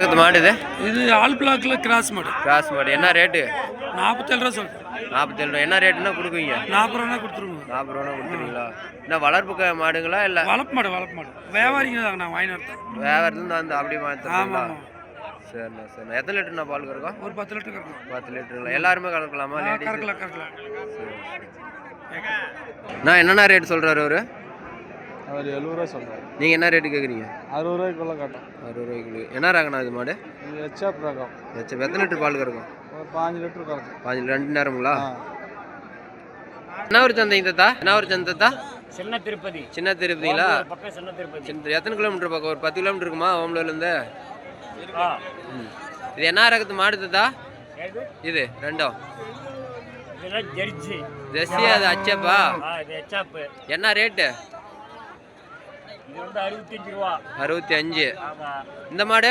மாடு இது? இது ஆல் பிளாக்ல கிராஸ் மாடு. கிராஸ் மாடு. என்ன ரேட்டு? நாற்பத்தேழு ரூபா சொல்றேன். நாற்பத்தேழு ரூபா. என்ன ரேட்டுன்னா கொடுக்குவீங்க? நாற்பது ரூபா கொடுத்துருவோம். நாற்பது ரூபா கொடுத்துருவீங்களா? என்ன வளர்ப்பு மாடுங்களா இல்லை? வளர்ப்பு மாடு வளர்ப்பு மாடு. வியாபாரிங்க தாங்க நான் வாங்கி வரேன் வேவரத்துலேருந்து வந்து அப்படி ஆமாம் மாற்றுறீங்களா ஆமாம் சரிண்ணா சரிண்ணா. எத்தனை லிட்டர்ண்ணா பால் கறக்கும்? ஒரு பத்து லிட்டர் கறக்கலாம் பத்து லிட்டருங்களா? எல்லாருமே கறக்கலாமா? கறக்கலாம் கறக்கலாம். நான் என்னென்ன ரேட் சொல்கிறாரு அவரு? அவர் எழுபது ரூபா சொல்கிறார் நீங்கள் என்ன ரேட்டு கேட்குறீங்க அறுபது ரூபாய்க்குள்ள கட்டும். அறுபது ரூபாய்க்கு என்ன ரகண்ணா இது மாடு? இது ஹெச்ஆப் ரகம். எச்ச- எத்தனை லிட்டர் பால் கறக்கும் ஒரு பாஞ்சு லிட்டர் கறக்கும். பாஞ்சு ரெண்டு நேரங்களா ஆ. என்ன ஒரு சந்தைங்க தத்தா என்ன ஒரு சந்தை தத்தா சின்ன திருப்பதி. சின்ன திருப்பதிங்களா பக்கம் சின்ன திருப்பதி. சின்ன எத்தனை கிலோமீட்டர் பக்கம்? ஒரு பத்து கிலோமீட்டர் இருக்குமா ஓம்லூர்லேருந்து இது என்ன ரகத்து மாடு தத்தா இது ரெண்டும் ஜெர்சி. ஜெர்சி அது அச்சப்பா என்ன ரேட்டு இது வந்து அறுபத்தஞ்சு ரூபா அறுபத்தி அஞ்சு இந்த மாடு?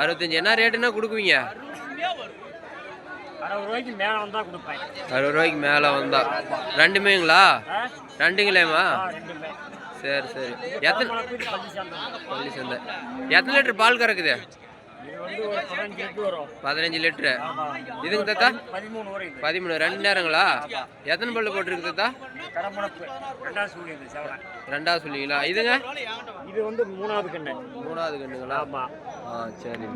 அறுபத்தஞ்சு என்ன ரேட்டுன்னா கொடுக்குவீங்க? அறுபது ரூபாய்க்கு மேலே வந்தா ரெண்டுமேங்களா? ரெண்டுங்களேம்மா? சரி சரி. எத்தனை பள்ளி சந்தை எத்தனை லிட்டர் பால் கறக்குது? பதினஞ்சு லிட்டர். இதுங்க தாத்தா? பதிமூணு. ரெண்டு நேரங்களா? எத்தனை பல்லு போட்டிருக்கு தாத்தா? ரெண்டாவது சொல்லுவீங்களா? இதுங்க? இது வந்து மூணாவது கண்ணு மூணாவது கண்ணுங்களா ஆமா ஆ சரி.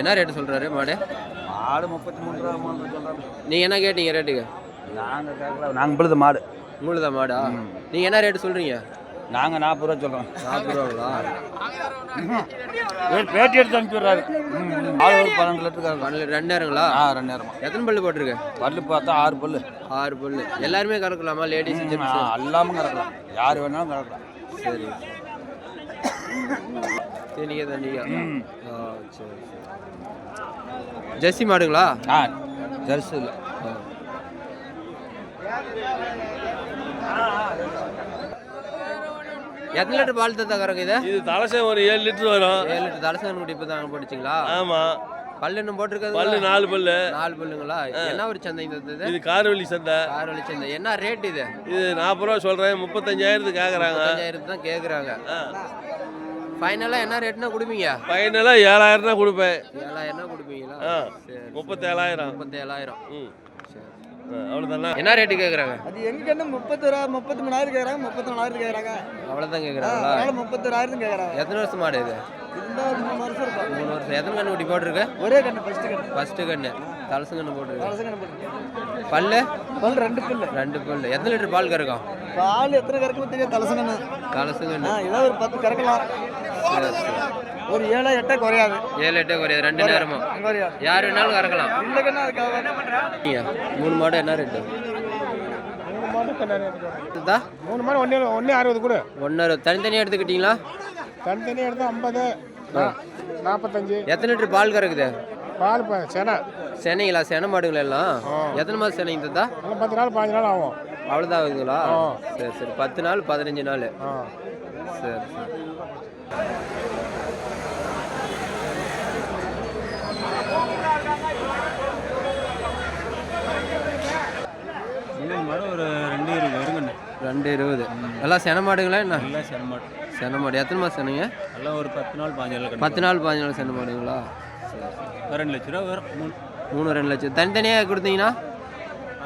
என்ன ரேட்டு சொல்றாரு மாடு? மாடு முப்பத்தி மூணு ரூபா நீங்க என்ன கேட்டீங்க ரேட்டுக்கு நாங்கள் பொழுது மாடு. உங்களுதா மாடா? நீங்க என்ன ரேட்டு சொல்றீங்க? நாங்கள் நாற்பது ரூபா சொல்கிறோம் நாற்பது ரூபாங்களா பேட்டி எடுத்து அனுப்பிடுறாரு. ஆள் ஒரு பன்னெண்டு லிட்டர் பன்னெண்டு ரெண்டு நேரங்களா? ஆ ரெண்டு நேரமா. எத்தனை பல்லு போட்டிருக்கு? பல்லு பார்த்தா ஆறு பல்லு. ஆறு பல்லு. எல்லாருமே கறக்கலாமா லேடிஸ் எல்லாமே கறக்கலாம். யார் வேணாலும் கறக்கலாம். சரி. தேனிக்க தண்ணிக்க ம். ஆ சரி சரி. ஜெர்சி மாடுங்களா? ஆ ஜெர்சி இல்லை. எத்தனை லிட்டர் பால் கறக்கு இது? இது தலசை ஒரு ஏழு லிட்டர் வரும். ஏழு லிட்டர் தலசங்கன் குடி இப்போ தாங்க போட்டுச்சிங்களா? ஆமா. பல்லு இன்னும் போட்டிருக்கிறது பல்லு நாலு பல்லு. நாலு பல்லுங்களா? என்ன ஒரு சந்தைங்க தத்தது இது காரவள்ளி சந்தை. கார் வழி சந்தை. என்ன ரேட் இது? இது நாற்பது ரூபா சொல்றேன். முப்பத்தஞ்சாயிரத்துக்கு கேக்குறாங்க. முப்பத்தஞ்சாயிரத்து தான் கேட்குறாங்க ஃபைனலாக என்ன ரேட்னா கொடுப்பீங்க? பையனெல்லாம் ஏழாயிரம் தான் கொடுப்பேன். ஏழாயிரம்னா கொடுப்பீங்களா? முப்பத்தேழாயிரம். முப்பத்தேழாயிரம். ம். அவ்வளவுதானே? என்ன ரேட்டு கேட்குறாங்க அது எங்க என்ன முப்பத்தி ரூபா முப்பத்தி மூணாயிரம் கேட்குறாங்க முப்பத்தி நாலாயிரம் கேட்குறாங்க அவ்வளோதான் கேட்குறாங்களா அதனால முப்பத்தொராயிரம் கேட்குறாங்க எத்தனை வருஷம் மாடு இது? மூணு வருஷம் இருக்கும் மூணு வருஷம். எத்தனை கண்ணு குட்டி போட்டிருக்கு? ஒரே கண்ணு ஃபர்ஸ்ட் கண்ணு. ஃபர்ஸ்ட்டு கண்ணு. தலசு கண்ணு போட்டிருக்கு. பல்லு? பல் ரெண்டு பல்லு. ரெண்டு பல்லு. எத்தனை லிட்டர் பால் கறக்கும்? பால் எத்தனை கறக்குமோ தெரியும் தலச கண்ணு. தலசு ஆ கண்ணு ஏதோ ஒரு பத்து கறக்கலாம். ஒரு ஏழோ எட்டோ குறையாது. ஏழு எட்டே குறையாது. ரெண்டு நேரமும் யார் வேணாலும் கறக்கலாம். மூணு மாடு என்ன ரேட்டு மூணு மாடு ஒன்று ஒன்று அறுபது கூட. ஒன்று தனித்தனியாக எடுத்துக்கிட்டீங்களா? தனித்தனியாக எடுத்தால் ஐம்பது நாற்பத்தஞ்சு எத்தனை லிட்டர் பால் கறக்குது? பால் செனை. சென்னைங்களா சென மாடுங்களா எல்லாம்? எத்தனை மாதம் சென்னைங்க எல்லாம் பத்து நாள் பாஞ்சு நாள் ஆகும். அவ்வளோதான் ஆகுதுங்களா? ஆ. சரி சரி. பத்து நாள் பதினஞ்சு நாள். ஆ. சரி சரி. ஒரு ரெண்டு இருபது வருங்கண்ணே ரெண்டு இருபது. எல்லாம் சென மாடுங்களா என்ன? எல்லாம் சென மாடு. சென மாடு. எத்தனை மாதம் சென்னைங்க எல்லாம் ஒரு பத்து நாள் பாஞ்சு நாள் பத்து நாள் பாஞ்சு நாள் சென மாடுங்களா? ரெண்டு லட்ச ரூபா வரும். மூணு. மூணு ரெண்டு லட்சம். தனித்தனியாக கொடுத்தீங்கன்னா?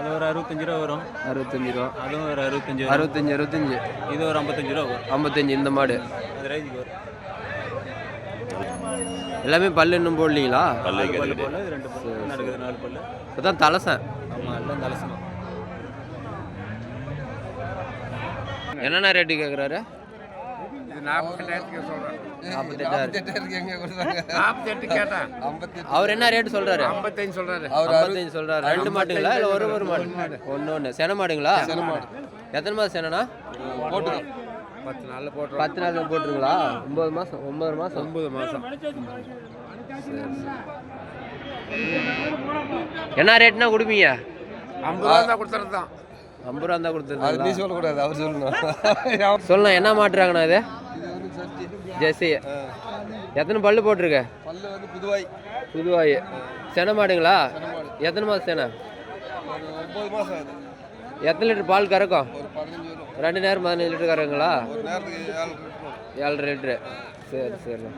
அது ஒரு அறுபத்தஞ்சு ரூபா வரும். அறுபத்தஞ்சு ரூபா. அதுவும் ஒரு அறுபத்தஞ்சு. அறுபத்தஞ்சு அறுபத்தஞ்சு. இது ஒரு ஐம்பத்தஞ்சு ரூபா வரும். ஐம்பத்தஞ்சு இந்த மாடு. அது ரேஞ்சுக்கு வரும். எல்லாமே பல்லு இன்னும் போடலீங்களா? பல்லு போல இது ரெண்டு பல்லு. நடக்குது நாலு பல்லு. இப்போதான் தலசன். ஆமாம் எல்லாம் தலசனம் என்னென்ன ரேட்டு கேட்குறாரு அவர் என்ன ரேட்டு சொல்றாரு? ஐம்பத்தஞ்சு சொல்கிறாரு ஐம்பத்தஞ்சு சொல்றாரு. ரெண்டு மாட்டுங்களா இல்ல ஒரு ஒரு மாடு? ஒண்ணு ஒண்ணு. சென மாடுங்களா? சென மாடு. எத்தனை மாதம் செனனா? போட்டு பத்து நாளில் போட்டு பத்து நாள் போட்டுருங்களா? ஒன்பது மாசம் ஒன்பது மாதம் சரி சரி என்ன ரேட்னா கொடுப்பீங்க? ஐம்பது ரூபா தான் கொடுத்துறது தான் ஐம்பது ரூபா தான் கொடுத்துருந்தீங்களா சொல்லக்கூடாது அவர் சொல்லணும். சொல்லலாம். என்ன மாட்டுறாங்கண்ணா இது? ஜெர்சி. எத்தனை பல்லு போட்டிருக்க? பல்லு வந்து புதுவாய். புதுவாய். சென மாடுங்களா? எத்தனை மாதம் செனை? ஒம்பது மாதம் ஆகுது. எத்தனை லிட்டர் பால் கறக்கும்? ரெண்டு நேரம் பதினஞ்சு லிட்டர் கறக்குங்களா? ஏழு ஏழரை லிட்ரு சரி சரிண்ணா